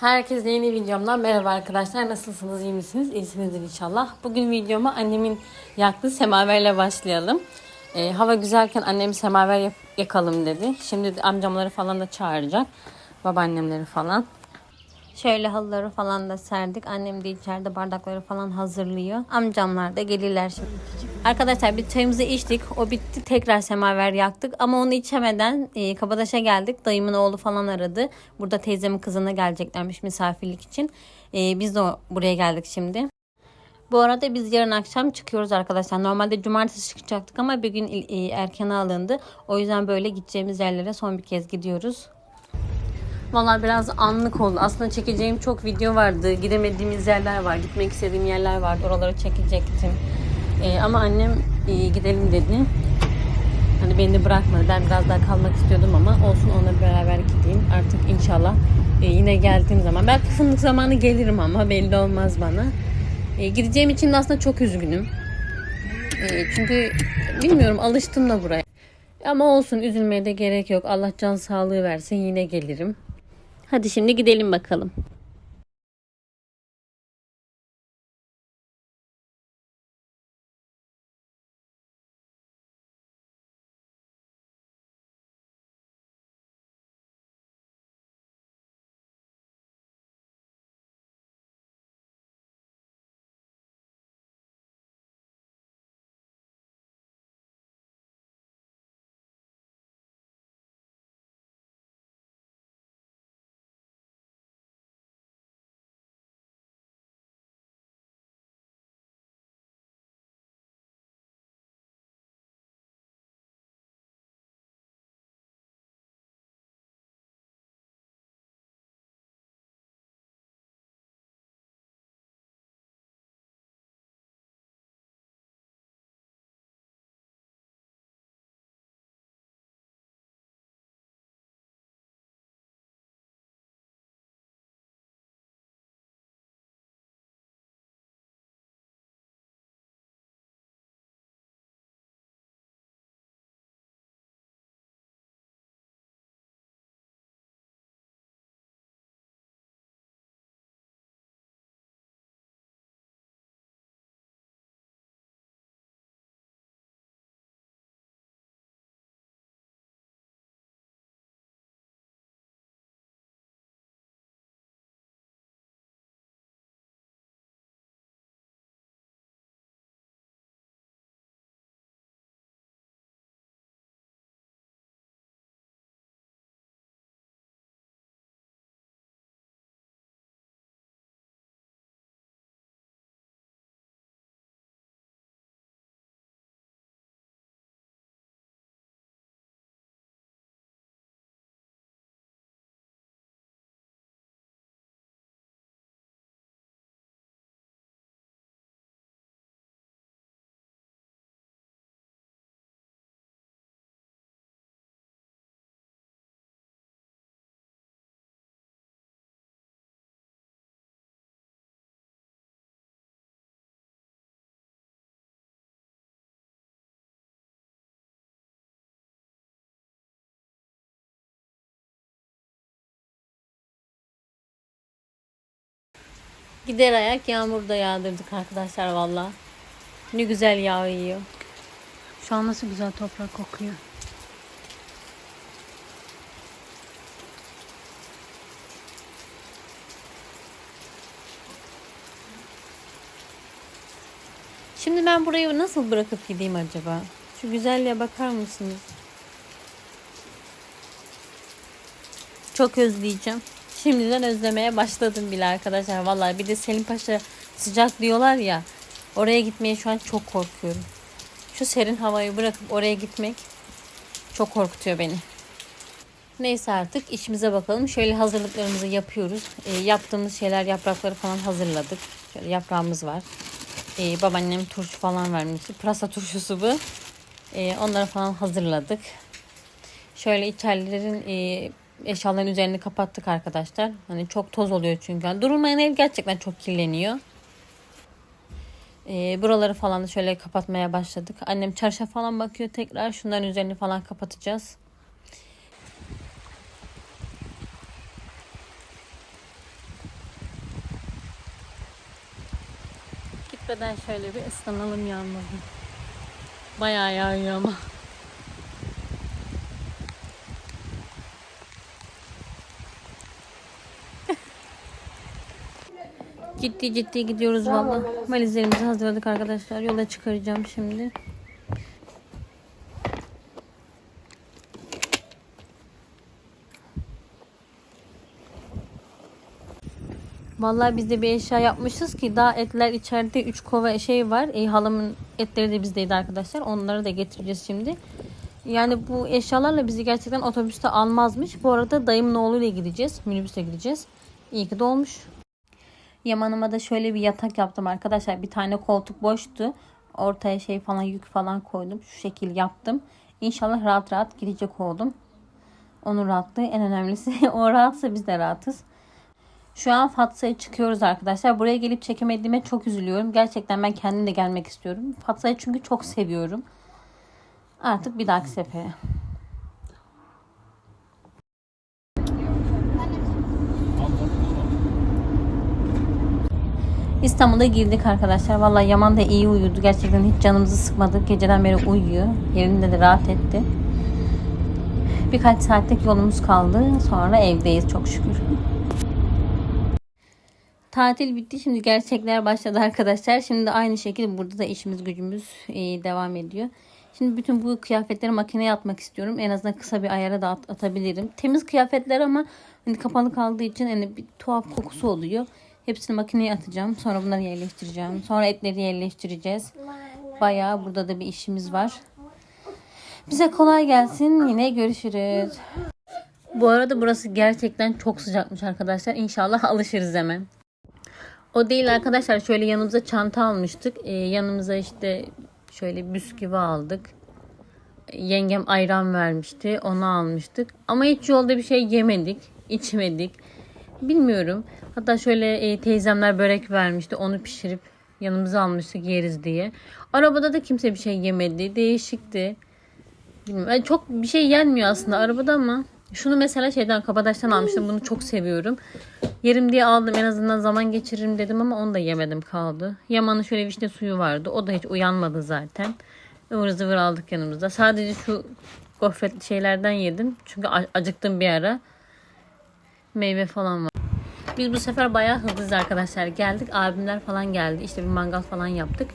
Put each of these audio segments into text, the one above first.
Herkese yeni videomdan merhaba arkadaşlar. Nasılsınız? iyi misiniz? İyisinizdir inşallah. Bugün videoma annemin yaktığı semaverle başlayalım. Ee, hava güzelken annem semaver yak- yakalım dedi. Şimdi amcamları falan da çağıracak. Babaannemleri falan. Şöyle halıları falan da serdik. Annem de içeride bardakları falan hazırlıyor. Amcamlar da gelirler şimdi. Arkadaşlar bir çayımızı içtik. O bitti. Tekrar semaver yaktık. Ama onu içemeden e, Kabadaş'a geldik. Dayımın oğlu falan aradı. Burada teyzemin kızına geleceklermiş misafirlik için. E, biz de buraya geldik şimdi. Bu arada biz yarın akşam çıkıyoruz arkadaşlar. Normalde cumartesi çıkacaktık ama bir gün e, erkene alındı. O yüzden böyle gideceğimiz yerlere son bir kez gidiyoruz. Vallahi biraz anlık oldu. Aslında çekeceğim çok video vardı. Gidemediğimiz yerler var. Gitmek istediğim yerler vardı. Oraları çekecektim. Ee, ama annem e, gidelim dedi. Hani beni de bırakmadı. Ben biraz daha kalmak istiyordum ama olsun onunla beraber gideyim. Artık inşallah e, yine geldiğim zaman. Belki fındık zamanı gelirim ama belli olmaz bana. E, gideceğim için de aslında çok üzgünüm. E, çünkü bilmiyorum alıştım da buraya. Ama olsun üzülmeye de gerek yok. Allah can sağlığı versin yine gelirim. Hadi şimdi gidelim bakalım. Gider ayak yağmur da yağdırdık arkadaşlar valla. Ne güzel yağıyor. Şu an nasıl güzel toprak kokuyor. Şimdi ben burayı nasıl bırakıp gideyim acaba? Şu güzelliğe bakar mısınız? Çok özleyeceğim. Şimdiden özlemeye başladım bile arkadaşlar. Vallahi bir de Selim Paşa sıcak diyorlar ya. Oraya gitmeye şu an çok korkuyorum. Şu serin havayı bırakıp oraya gitmek çok korkutuyor beni. Neyse artık işimize bakalım. Şöyle hazırlıklarımızı yapıyoruz. E, yaptığımız şeyler yaprakları falan hazırladık. Şöyle yaprağımız var. E, babaannem turşu falan vermişti. Pırasa turşusu bu. E, onları falan hazırladık. Şöyle içerilerin e, eşyaların üzerini kapattık arkadaşlar. Hani çok toz oluyor çünkü. Yani durulmayan ev gerçekten çok kirleniyor. E, buraları falan da şöyle kapatmaya başladık. Annem çarşaf falan bakıyor tekrar. Şunların üzerini falan kapatacağız. Gitmeden şöyle bir ıslanalım yağmurda. Bayağı yağıyor ama. Ciddi ciddi gidiyoruz valla. Valizlerimizi hazırladık arkadaşlar. Yola çıkaracağım şimdi. Vallahi biz de bir eşya yapmışız ki daha etler içeride 3 kova şey var. E, halamın etleri de bizdeydi arkadaşlar. Onları da getireceğiz şimdi. Yani bu eşyalarla bizi gerçekten otobüste almazmış. Bu arada dayımın oğluyla gideceğiz. Minibüste gideceğiz. İyi ki de olmuş. Yamanıma da şöyle bir yatak yaptım arkadaşlar. Bir tane koltuk boştu. Ortaya şey falan yük falan koydum. Şu şekil yaptım. İnşallah rahat rahat gidecek oldum. Onun rahatlığı en önemlisi. o rahatsa biz de rahatız. Şu an Fatsa'ya çıkıyoruz arkadaşlar. Buraya gelip çekemediğime çok üzülüyorum. Gerçekten ben kendim de gelmek istiyorum. Fatsa'yı çünkü çok seviyorum. Artık bir dahaki sefere. İstanbul'a girdik arkadaşlar. Vallahi Yaman da iyi uyudu. Gerçekten hiç canımızı sıkmadı. Geceden beri uyuyor. Yerinde de rahat etti. Birkaç saatlik yolumuz kaldı. Sonra evdeyiz çok şükür. Tatil bitti. Şimdi gerçekler başladı arkadaşlar. Şimdi aynı şekilde burada da işimiz gücümüz e, devam ediyor. Şimdi bütün bu kıyafetleri makineye atmak istiyorum. En azından kısa bir ayara da at- atabilirim. Temiz kıyafetler ama hani kapalı kaldığı için hani bir tuhaf kokusu oluyor. Hepsini makineye atacağım. Sonra bunları yerleştireceğim. Sonra etleri yerleştireceğiz. Bayağı burada da bir işimiz var. Bize kolay gelsin. Yine görüşürüz. Bu arada burası gerçekten çok sıcakmış arkadaşlar. İnşallah alışırız hemen. O değil arkadaşlar. Şöyle yanımıza çanta almıştık. Ee, yanımıza işte şöyle bisküvi aldık. Yengem ayran vermişti. Onu almıştık. Ama hiç yolda bir şey yemedik. içmedik. Bilmiyorum. Hatta şöyle e, teyzemler börek vermişti. Onu pişirip yanımıza almıştık yeriz diye. Arabada da kimse bir şey yemedi. Değişikti. Bilmiyorum. Yani çok bir şey yenmiyor aslında arabada ama şunu mesela şeyden Kabadaş'tan almıştım. Bunu çok seviyorum. Yerim diye aldım. En azından zaman geçiririm dedim ama onu da yemedim kaldı. Yaman'ın şöyle vişne suyu vardı. O da hiç uyanmadı zaten. Ivır zıvır aldık yanımızda. Sadece şu gofret şeylerden yedim. Çünkü acıktım bir ara. Meyve falan var. Biz bu sefer bayağı hızlıyız arkadaşlar. Geldik abimler falan geldi. İşte bir mangal falan yaptık.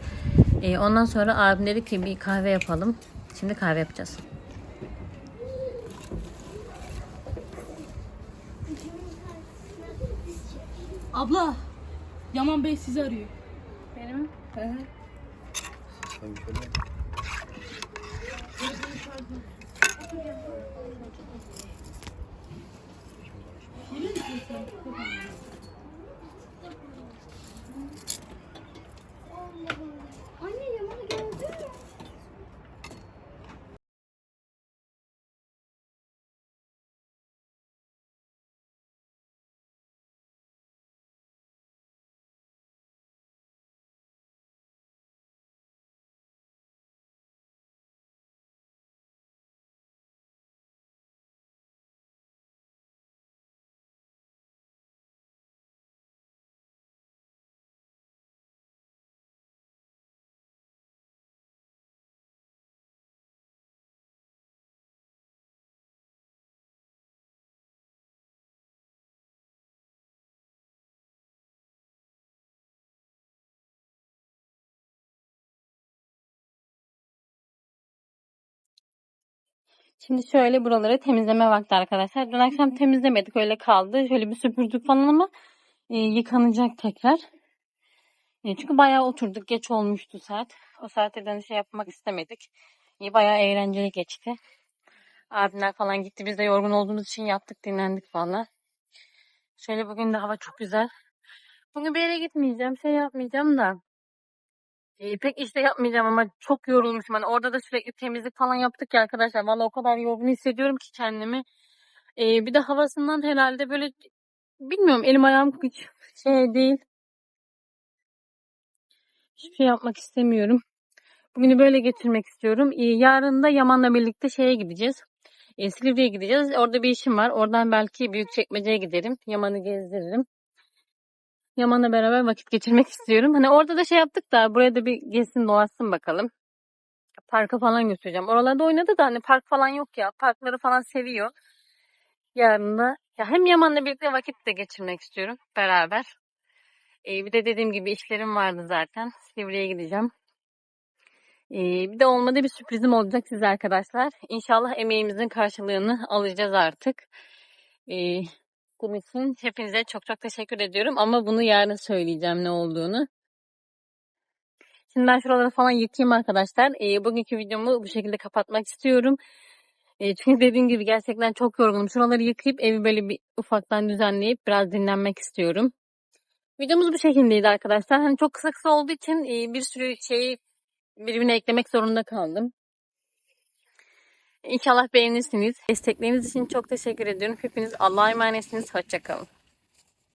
Ee, ondan sonra abim dedi ki bir kahve yapalım. Şimdi kahve yapacağız. Abla, Yaman Bey sizi arıyor. Benim Anne Şimdi şöyle buraları temizleme vakti arkadaşlar. Dün akşam temizlemedik öyle kaldı. Şöyle bir süpürdük falan ama e, yıkanacak tekrar. E, çünkü bayağı oturduk. Geç olmuştu saat. O saatte de şey yapmak istemedik. E, bayağı eğlenceli geçti. Abimler falan gitti. Biz de yorgun olduğumuz için yattık dinlendik falan. Şöyle bugün de hava çok güzel. Bugün bir yere gitmeyeceğim. Şey yapmayacağım da. E, pek işte yapmayacağım ama çok yorulmuşum. Hani orada da sürekli temizlik falan yaptık ya arkadaşlar. Vallahi o kadar yorgun hissediyorum ki kendimi. E, bir de havasından herhalde böyle bilmiyorum elim ayağım hiç şey değil. Hiçbir şey yapmak istemiyorum. Bugünü böyle getirmek istiyorum. E, yarın da Yaman'la birlikte şeye gideceğiz. E, Silivri'ye gideceğiz. Orada bir işim var. Oradan belki Büyükçekmece'ye giderim. Yaman'ı gezdiririm. Yaman'la beraber vakit geçirmek istiyorum. Hani orada da şey yaptık da buraya da bir gezsin dolaşsın bakalım. Parka falan götüreceğim. Oralarda oynadı da hani park falan yok ya. Parkları falan seviyor. Yarın da ya hem Yaman'la birlikte vakit de geçirmek istiyorum beraber. Ee, bir de dediğim gibi işlerim vardı zaten. Silivri'ye gideceğim. Ee, bir de olmadı bir sürprizim olacak size arkadaşlar. İnşallah emeğimizin karşılığını alacağız artık. Ee, bunun için hepinize çok çok teşekkür ediyorum. Ama bunu yarın söyleyeceğim ne olduğunu. Şimdi ben şuraları falan yıkayayım arkadaşlar. Ee, bugünkü videomu bu şekilde kapatmak istiyorum. Ee, çünkü dediğim gibi gerçekten çok yorgunum. Şuraları yıkayıp evi böyle bir ufaktan düzenleyip biraz dinlenmek istiyorum. Videomuz bu şekildeydi arkadaşlar. Hani çok kısa kısa olduğu için e, bir sürü şeyi birbirine eklemek zorunda kaldım. İnşallah beğenirsiniz. Destekleriniz için çok teşekkür ediyorum. Hepiniz Allah'a emanetsiniz. Hoşçakalın.